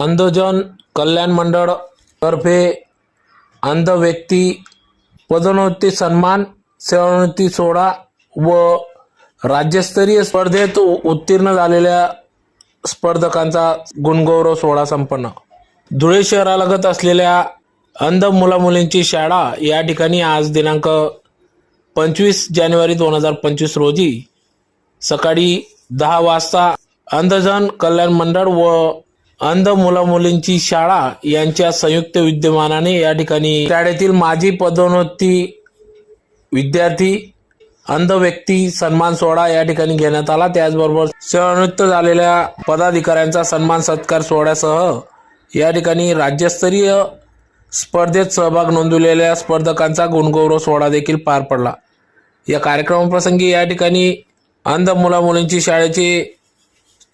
अंधजन कल्याण मंडळ तर्फे अंध व्यक्ती पदोन्नती सन्मान सेवानिवृत्ती सोहळा व राज्यस्तरीय स्पर्धेत उत्तीर्ण झालेल्या स्पर्धकांचा गुणगौरव सोहळा संपन्न. धुळे शहरालगत असलेल्या अंध मुलामुलींची शाळा या ठिकाणी आज दिनांक पंचवीस जानेवारी दोन हजार पंचवीस रोजी सकाळी दहा वाजता अंधजन कल्याण मंडळ व अंध मुलामुलींची शाळा यांच्या संयुक्त विद्यमानाने या ठिकाणी शाळेतील माजी पदोन्नती विद्यार्थी अंध व्यक्ती सन्मान सोहळा या ठिकाणी घेण्यात आला. त्याचबरोबर सेवानिवृत्त झालेल्या पदाधिकाऱ्यांचा सन्मान सत्कार सोहळ्यासह या ठिकाणी राज्यस्तरीय स्पर्धेत सहभाग नोंदवलेल्या स्पर्धकांचा गुणगौरव सोहळा देखील पार पडला. या कार्यक्रमाप्रसंगी या ठिकाणी अंध मुलामुलींची शाळेचे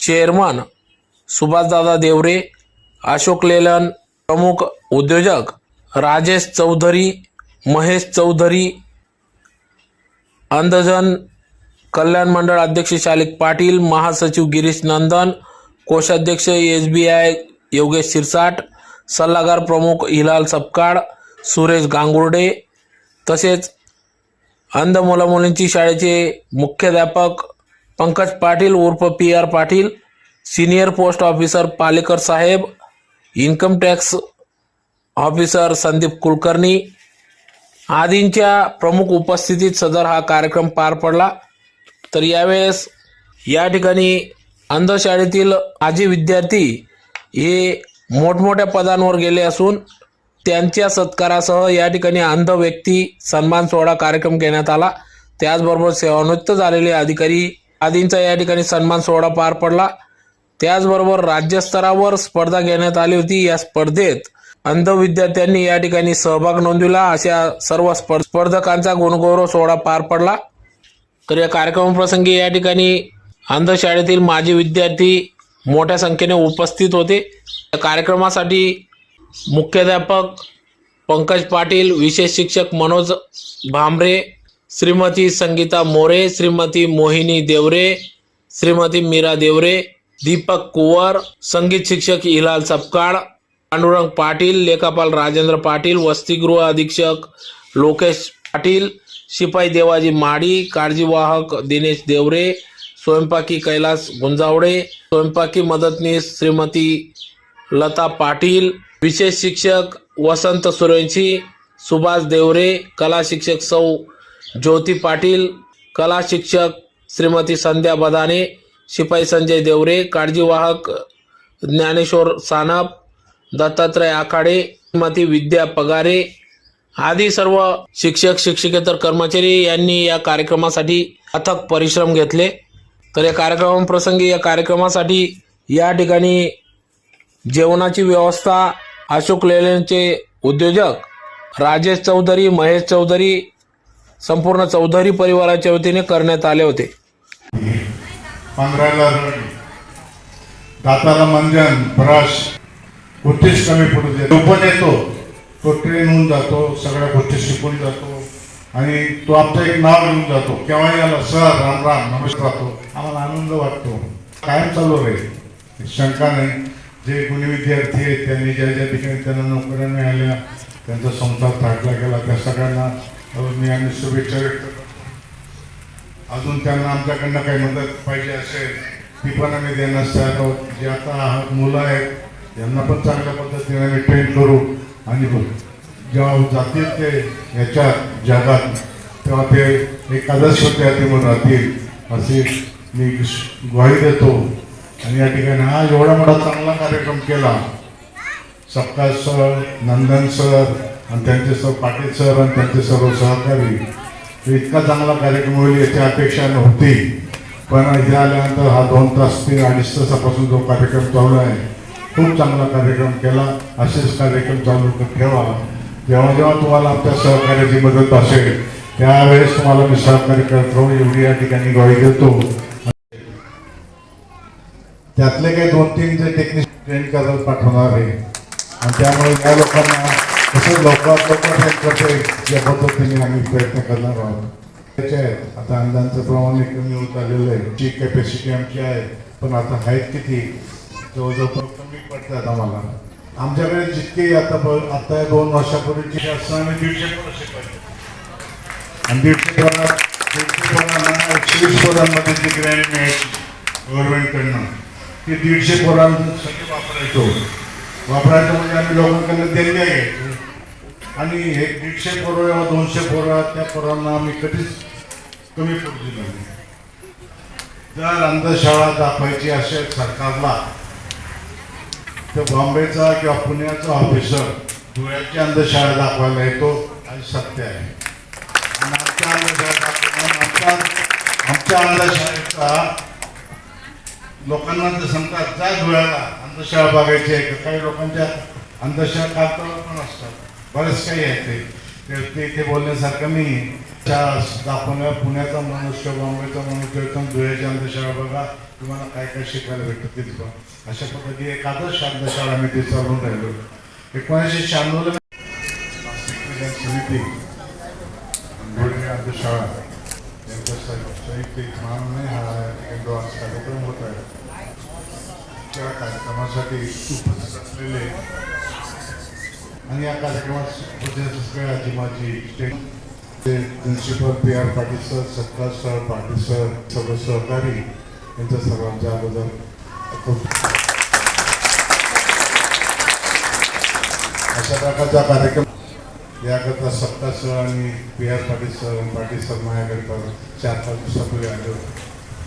चेअरमन सुभाषदादा देवरे अशोक लेलन प्रमुख उद्योजक राजेश चौधरी महेश चौधरी अंधजन कल्याण मंडळ अध्यक्ष शालिक पाटील महासचिव गिरीश नंदन कोषाध्यक्ष S B I Yogesh Shirsat सल्लागार प्रमुख हिलाल सपकाळ सुरेश गांगुर्डे तसेच अंध मुलामुलींची शाळेचे मुख्याध्यापक पंकज पाटील उर्फ P R Patil senior post officer Palekar साहेब income tax officer Sandeep Kulkarni आदींच्या प्रमुख उपस्थितीत सदर हा कार्यक्रम पार पडला. तर यावेळेस या ठिकाणी अंधशाळेतील आजी विद्यार्थी हे मोठमोठ्या पदांवर गेले असून त्यांच्या सत्कारासह या ठिकाणी अंध व्यक्ती सन्मान सोहळा कार्यक्रम घेण्यात आला. त्याचबरोबर सेवानिवृत्त झालेले अधिकारी आदींचा या ठिकाणी सन्मान सोहळा पार पडला. त्याचबरोबर राज्यस्तरावर स्पर्धा घेण्यात आली होती. या स्पर्धेत अंध विद्यार्थ्यांनी या ठिकाणी सहभाग नोंदविला. अशा सर्व स्पर्धकांचा गुणगौरव सोहळा पार पडला. तर या कार्यक्रमाप्रसंगी या ठिकाणी अंधशाळेतील माजी विद्यार्थी मोठ्या संख्येने उपस्थित होते. या कार्यक्रमासाठी मुख्याध्यापक पंकज पाटील विशेष शिक्षक मनोज भांबरे श्रीमती संगीता मोरे श्रीमती मोहिनी देवरे श्रीमती मीरा देवरे दीपक कुवर संगीत शिक्षक हिलाल सपकाळ पांडुरंग पाटील लेखापाल राजेंद्र पाटील वसतिगृह अधीक्षक लोकेश पाटील शिपाई देवाजी माडी काळजीवाहक दिनेश देवरे स्वयंपाकी कैलास गुंजावडे स्वयंपाकी मदतनीस श्रीमती लता पाटील विशेष शिक्षक वसंत सुरेंशी सुभाष देवरे कला शिक्षक सौ ज्योती पाटील कला शिक्षक श्रीमती संध्या बदाने शिपाई संजय देवरे काळजीवाहक ज्ञानेश्वर सानप दत्तात्रय आखाडे श्रीमती विद्या पगारे आदी सर्व शिक्षक शिक्षकेतर कर्मचारी यांनी या कार्यक्रमासाठी अथक परिश्रम घेतले. तर या कार्यक्रमाप्रसंगी या कार्यक्रमासाठी या ठिकाणी जेवणाची व्यवस्था अशोक लेलेंचे उद्योजक राजेश चौधरी महेश चौधरी संपूर्ण चौधरी परिवाराच्या वतीने करण्यात आले होते. पंधराला रड दाताला मंजन ब्रश. कुठेच कमी पडू दे. तो पण येतो. तो ट्रेन होऊन जातो. सगळ्या गोष्टी शिकून जातो. आणि तो आमचं एक नाव घेऊन जातो. केव्हाही आला सर राम राम नमस्कार राहतो. आम्हाला आनंद वाटतो. कायम चालू राहील शंका नाही. जे गुणी विद्यार्थी आहेत त्यांनी ज्या ज्या ठिकाणी त्यांना नोकऱ्या मिळाल्या त्यांचा संसार थाटला गेला. त्या सगळ्यांना मी आम्ही शुभेच्छा व्यक्त करतो अजून त्यांना आमच्याकडनं काही मदत पाहिजे असेल ती पण आम्ही देण्यास तयार आहोत. जे आता मुलं आहेत यांना पण चांगल्या पद्धतीने आम्ही ट्रेन करू आणि हो, जेव्हा जातील ते याच्यात जगात तेव्हा ते एक आदर्श विद्यार्थी म्हणून राहतील अशी मी ग्वाही देतो. आणि या ठिकाणी हा एवढा मोठा चांगला कार्यक्रम केला. सपकाळ सर नंदन सर आणि त्यांचे सर पाटील सर आणि त्यांचे सर्व सहकारी इतका चांगला कार्यक्रम होईल याची अपेक्षा नव्हती. पण इथे आल्यानंतर हा दोन तास ते अडीच तासापासून जो कार्यक्रम चालू आहे खूप चांगला कार्यक्रम केला. असेच कार्यक्रम चालू ठेवा. जेव्हा जेव्हा तुम्हाला आमच्या सहकार्याची मदत असेल त्यावेळेस तुम्हाला मी सहकार्य करत राहू. एवढी या ठिकाणी ग्वाही देतो. त्यातले काही दोन तीन जे टेक्निशियन ट्रेन करायला पाठवणार आहे आणि त्यामुळे या लोकांना कसं लवकरात लवकर ट्रेन करते या पद्धतीने आम्ही प्रयत्न करणार आहोत त्याचे आहेत आता अंदांचं प्रमाण हे कमी होत आलेलं आहे जी कॅपॅसिटी आमची आहे पण आता आहेत किती जवळजवळ कमी पडतात आम्हाला आमच्याकडे जितके आता ब- आता या दोन वर्षापूर्वीची असताना आम्ही दीडशे पोरं शिकवायचे आणि दीडशे पोरा दीडशे पोरांना एकशे वीस पोरांमध्ये जी ग्रँड मिळायची गव्हर्नमेंटकडनं ती दीडशे पोरांसाठी वापरायचो वापरायचं म्हणजे आम्ही लोकांकडनं देणग्या घ्यायचो आणि हे दीडशे पोरं किंवा दोनशे पोरं त्या पोरांना आम्ही कधीच कमी पडू दिलं नाही. जर अंधशाळा दाखवायची असेल सरकारला तर बॉम्बेचा किंवा पुण्याचा ऑफिसर धुळ्याची अंधशाळा दाखवायला येतो आणि सत्य आहे. आणि आमच्या अंधशाळा आमच्या आमच्या अंधशाळेचा लोकांना जर सांगतात जा धुळ्याला अंधशाळा बघायची आहे काही लोकांच्या अंधशाळा काढताना पण असतात. बरेच काही आहे ते. ते- इथे बोलण्यासारखं नाही शाळा दाखवण्या पुण्याचा मनुष्य बॉम्बेचा मनुष्य एकदम धुळ्याची अंधशाळा बघा तुम्हाला काय काय शिकायला भेटतं तिथं पण अशा पद्धती एक आदर्श अंधशाळा मी ते चालवून राहिलो. एकोणीसशे शहाण्णवला समिती धुळे अंधशाळा यांच्या साहित्य मानने हा ठिकाणी कार्यक्रम होत आहे त्या कार्यक्रमासाठी उपस्थित असलेले आणि या कार्यक्रमात उपस्थित माझी ते principal P R Patil sir सत्ता सर पाटील सर सर्व सहकारी यांच्या सर्वांच्या अगोदर अशा प्रकारचा कार्यक्रम याकरता सत्ता सर आणि पी आर पाटील सर आणि पाटील सर माझ्याकरता चार पाच दिवसापूर्वी आले होते.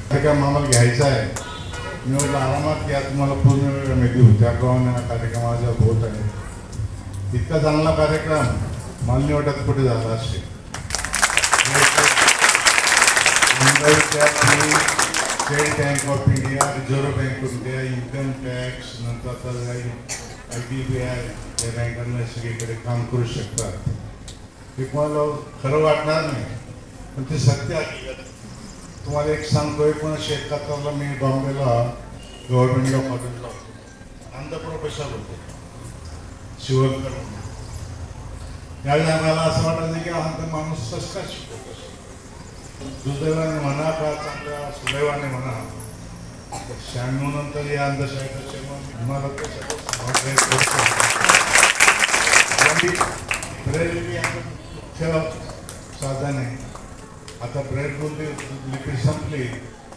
कार्यक्रम आम्हाला घ्यायचा आहे. मी म्हटलं आरामात या तुम्हाला पूर्ण वेळ मी देऊ त्याप्रमाणे हा कार्यक्रम आज होत आहे. इतका चांगला कार्यक्रम मान्य वाटत कुठे झाला असेल State Bank of India Reserve Bank of India income tax नंतर आता आय डी बी आय या बँकांना सगळीकडे काम करू शकतात. हे कोणाला खरं वाटणार नाही पण ते सत्य हकीकत तुम्हाला एक सांगतो एकोणीसशे एकाहत्तरला मी बॉम्बेला गव्हर्नमेंटला कॉलेजला होतो अंध प्रोफेसर होते? शिवणकर म्हणून. त्यावेळी आम्हाला असं वाटायचं की अंध माणूस कसं शिकवत असतो दुर्दैवाने म्हणा का चांगल्या सुदैवाने म्हणा शहाण्णव नंतर या अंधशाळेचं जेव्हा मला ते सगळं समजलंय आता मुख्य साधन आहे आता ब्रेडमध्ये लिपी संपली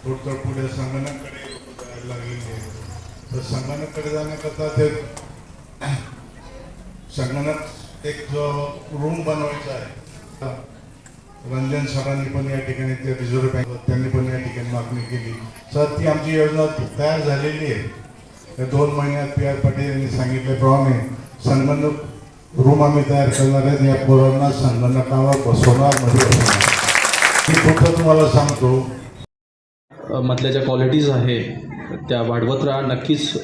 थोडं थोडं पुढे संगणकाकडे लोकं जायला लागलेली आहे. तर संगणकाकडे जाण्याकरता ते संगणक एक जो रूम बनवायचा आहे रंजन सरांनी पण या ठिकाणी ते रिझर्व्ह बँक त्यांनी पण या ठिकाणी मागणी केली. सर ती आमची योजना तयार झालेली आहे. त्या दोन महिन्यात पी आर पाटील यांनी सांगितल्याप्रमाणे संगणक रूम आम्ही तयार करणार आहेत. या पोरांना संगणकावर बसवणार मध्ये बसवणार. मी तुम्हाला सांगतो. मधल्या ज्या क्वालिटीज आहे त्या वाढवत राहा. नक्कीच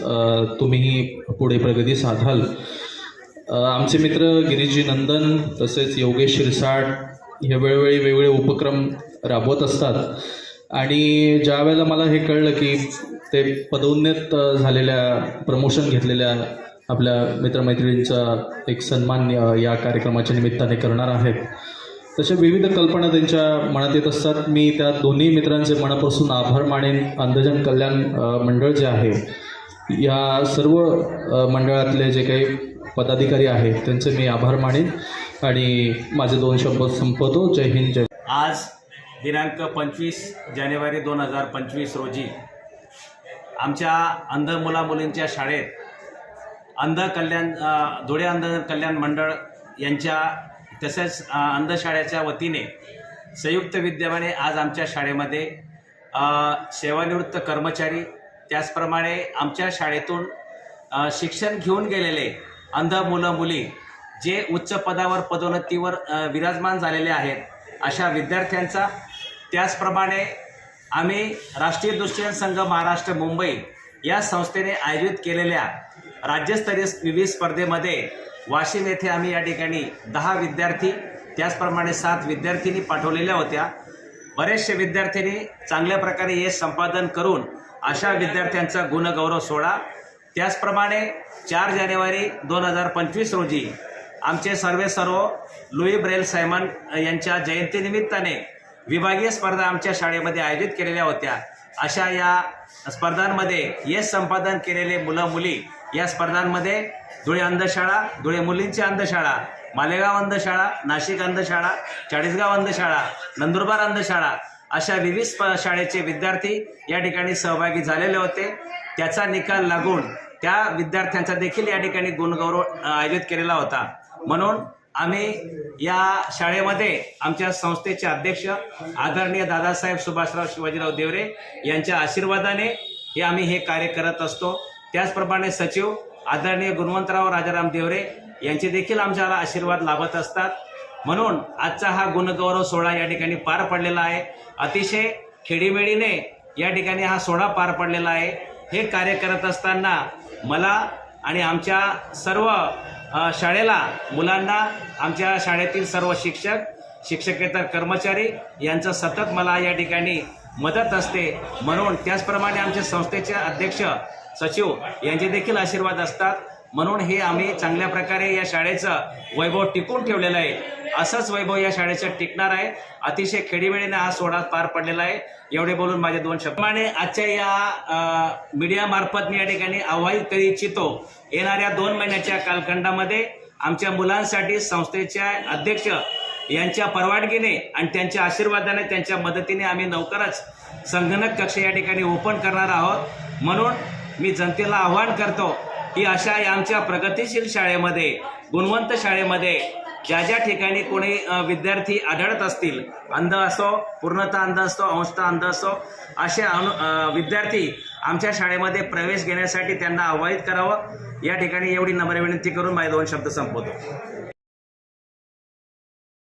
तुम्ही पुढे प्रगती साधाल. आमचे मित्र गिरीजी नंदन तसेच योगेश शिरसाट हे वेळोवेळी वेगवेगळे उपक्रम राबवत असतात. आणि ज्या वेळेला मला हे कळलं की ते पदोन्नत झालेल्या प्रमोशन घेतलेल्या आपल्या मित्रमैत्रिणींचा एक सन्मान या कार्यक्रमाच्या निमित्ताने करणार आहेत. तशा विविध कल्पना त्यांच्या मनात येत असतात. मी त्या दोन्ही मित्रांचे मनापासून आभार मानेन. अंधजन कल्याण मंडळ जे आहे या सर्व मंडळातले जे काही पदाधिकारी आहेत त्यांचे मी आभार मानेन आणि माझे दोन शब्द संपवतो. जय हिंद जय आज दिनांक पंचवीस जानेवारी दोन हजार पंचवीस रोजी आमच्या अंध मुलामुलींच्या शाळेत अंध कल्याण धुळे अंध कल्याण मंडळ यांच्या तसेच अंधशाळेच्या वतीने संयुक्त विद्यमाने आज आमच्या शाळेमध्ये सेवानिवृत्त कर्मचारी त्याचप्रमाणे आमच्या शाळेतून शिक्षण घेऊन गेलेले अंध मुलं मुली जे उच्च पदावर पदोन्नतीवर विराजमान झालेले आहेत अशा विद्यार्थ्यांचा त्याचप्रमाणे आम्ही राष्ट्रीय दृष्टिहीन संघ महाराष्ट्र मुंबई या संस्थेने आयोजित केलेल्या राज्यस्तरीय विविध स्पर्धेमध्ये वाशिम येथे आम्ही या ठिकाणी दहा विद्यार्थी त्याचप्रमाणे सात विद्यार्थिनी पाठवलेल्या होत्या. बरेचसे विद्यार्थ्यांनी चांगल्या प्रकारे हे संपादन करून अशा विद्यार्थ्यांचा गुणगौरव सोहळा त्याचप्रमाणे चार जानेवारी दोन हजार पंचवीस रोजी आमचे सर्वे सर्व लुई ब्रेल सायमन यांच्या जयंतीनिमित्ताने विभागीय स्पर्धा आमच्या शाळेमध्ये आयोजित केलेल्या होत्या. अशा या स्पर्धांमध्ये यश संपादन केलेले मुलं मुली या स्पर्धांमध्ये धुळे अंधशाळा धुळे मुलींची अंधशाळा मालेगाव अंधशाळा नाशिक अंधशाळा चाळीसगाव अंधशाळा नंदुरबार अंधशाळा अशा विविध स्प शाळेचे विद्यार्थी या ठिकाणी सहभागी झालेले होते. त्याचा निकाल लागून त्या विद्यार्थ्यांचा देखील या ठिकाणी गुणगौरव आयोजित केलेला होता. म्हणून आम्ही या शाळेमध्ये आमच्या संस्थेचे अध्यक्ष आदरणीय दादासाहेब सुभाषराव शिवाजीराव देवरे यांच्या आशीर्वादाने हे आम्ही हे कार्य करत असतो. त्याचप्रमाणे सचिव आदरणीय गुणवंतराव राजाराम देवरे यांचे देखील आमच्याला आशीर्वाद लाभत असतात. म्हणून आजचा हा गुणगौरव सोहळा या ठिकाणी पार पडलेला आहे. अतिशय खेडीमेडीने या ठिकाणी हा सोहळा पार पडलेला आहे. हे कार्य करत असताना मला आणि आमच्या सर्व शाळेला मुलांना आमच्या शाळेतील सर्व शिक्षक शिक्षकेतर कर्मचारी यांचं सतत मला या ठिकाणी मदत असते. म्हणून त्याचप्रमाणे आमच्या संस्थेचे अध्यक्ष सचिव यांचे देखील आशीर्वाद असतात. म्हणून हे आम्ही चांगल्या प्रकारे या शाळेचं वैभव टिकून ठेवलेलं आहे. असंच वैभव या शाळेचं टिकणार आहे. अतिशय खेडीमेडीने हा सोहळा पार पडलेला आहे. एवढे बोलून माझे दोन शब्द. आजच्या या मीडियामार्फत मी या ठिकाणी आवाहित करू इच्छितो. येणाऱ्या दोन महिन्याच्या कालखंडामध्ये आमच्या मुलांसाठी संस्थेच्या अध्यक्ष यांच्या परवानगीने आणि त्यांच्या आशीर्वादाने त्यांच्या मदतीने आम्ही लवकरच संगणक कक्ष या ठिकाणी ओपन करणार आहोत. म्हणून मी जनतेला आव्हान करतो की अशा आमच्या प्रगतिशील शाळेमध्ये गुणवंत शाळेमध्ये ज्या ज्या ठिकाणी कोणी विद्यार्थी आढळत असतील अंध असो पूर्णतः अंध असतो अंशतः अंध असो असे अनु विद्यार्थी आमच्या शाळेमध्ये प्रवेश घेण्यासाठी त्यांना आवाहित करावं. या ठिकाणी एवढी नम्र विनंती करून माझे दोन शब्द संपवतो.